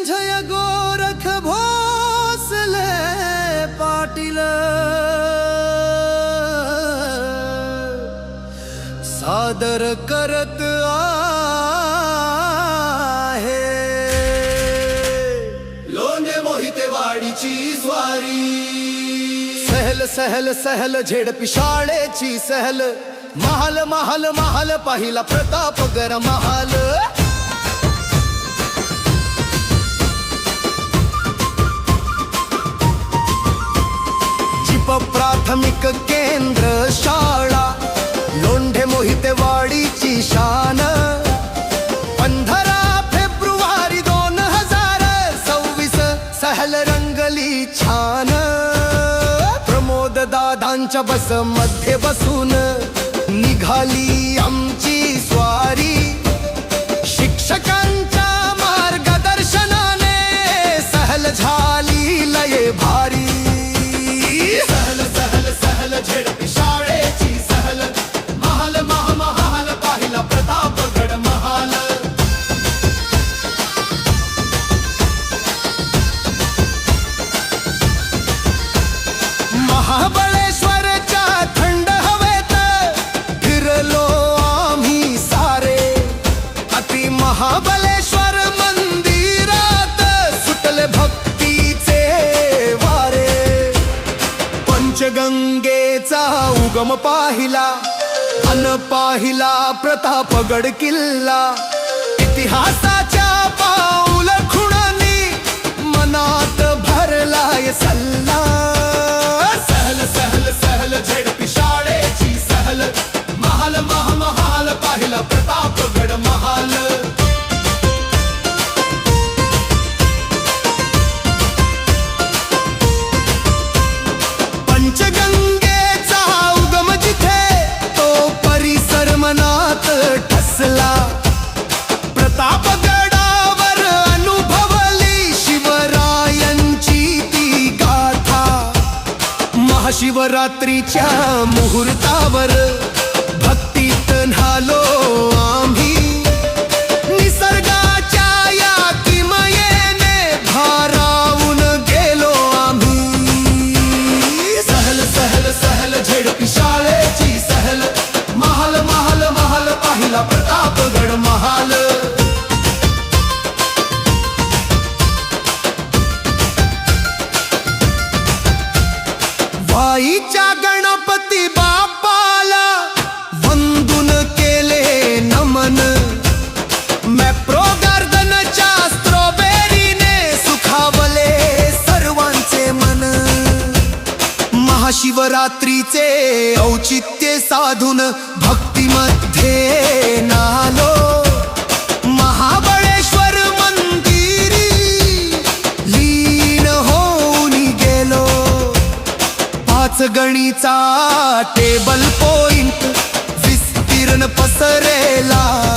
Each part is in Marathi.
संजय गोरख भोसले पाटील। सादर करत आहे। लोणे मोहिते वाडीची स्वारी। सहल सहल सहल झेडपी शाळेची सहल। महाल महाल महाल पाहिला प्रतापगर महाल प्राथमिक केंद्र शाळा लोंढे मोहिते वाडीची शान. पंधरा फेब्रुवारी दोन हजार सव्वीस सहल रंगली छान. प्रमोद दादांच्या बसमध्ये बसून निघाली आमची महाबळेश्वरच्या थंड हवेत फिरलो आम्ही सारे. अति महाबळेश्वर मंदिरात सुटले भक्तीचे वारे. पंचगंगेचा उगम पाहिला अन पाहिला प्रतापगड किल्ला. इतिहासाच्या पाव महाशिवरात्रीच्या मुहूर्तावर महाशिवरात्रीचे औचित्य साधून भक्तिमध्ये नालो. महाबळेश्वर मंदिरी लीन होऊन गेलो. पाच गणीचा टेबल पॉइंट विस्तीर्ण पसरेला.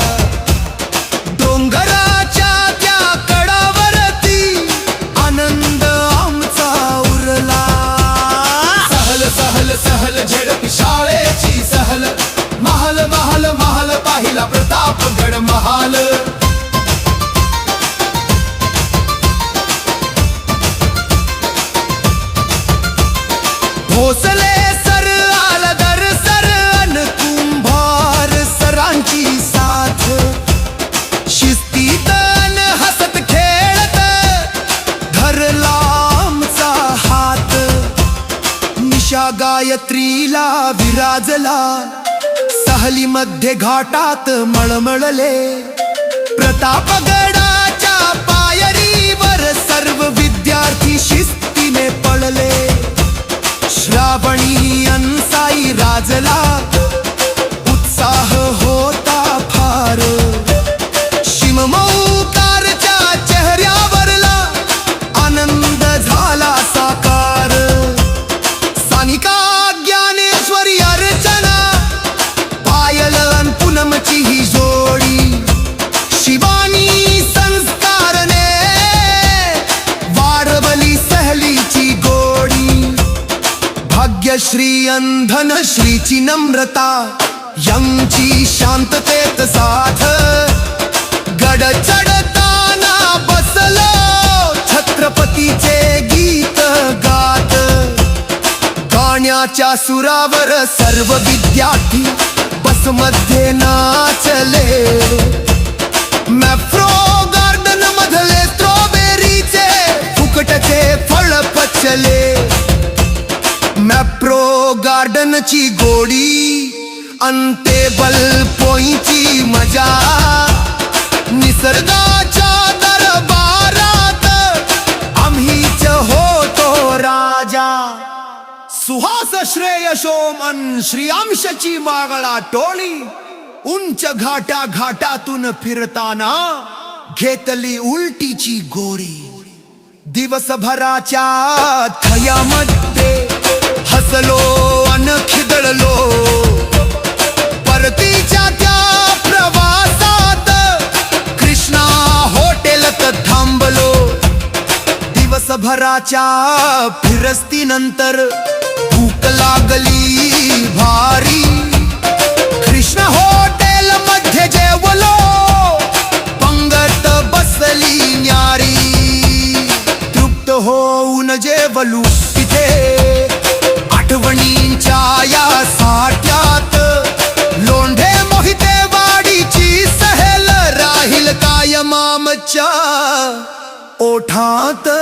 पाहिला प्रतापगड महाल भोसले सर आलदर सर अन कुंभार सरांची साथ. शिस्तीतन हसत खेळत धरला आमचा हात. निशा गायत्रीला विराजला. सहलीमध्ये घाटात मळमळले. प्रतापगडाच्या पायरीवर सर्व विद्यार्थी शिस्तीने पळले. श्रावणी अनसाई राजला प्रियंधन श्रीची नम्रता यंची शांततेत साथ। गड चढताना बसल छत्रपतीचे गीत गात। गाण्याच्या सुरावर सर्व विद्यार्थी बसमध्ये नाचले। मॅफ्रो गार्डन मधले स्ट्रॉबेरीचे फुकटचे गार्डनची गोडी अंतेबल पोईची मजा. निसर्गाच्या दरबारात आम्हीच होतो राजा. सुहास श्रेयशोमन श्रीयांशची मागळा टोळी. उंच घाटा घाटातून फिरताना घेतली उलटीची गोरी. दिवसभराच्या थयामध्ये हसलो. खिदळलो परतीच्या त्या प्रवासात कृष्णा हॉटेलत थांबलो. दिवसभराच्या फिरस्तीनंतर भूक लागली भारी. कृष्ण ঠাত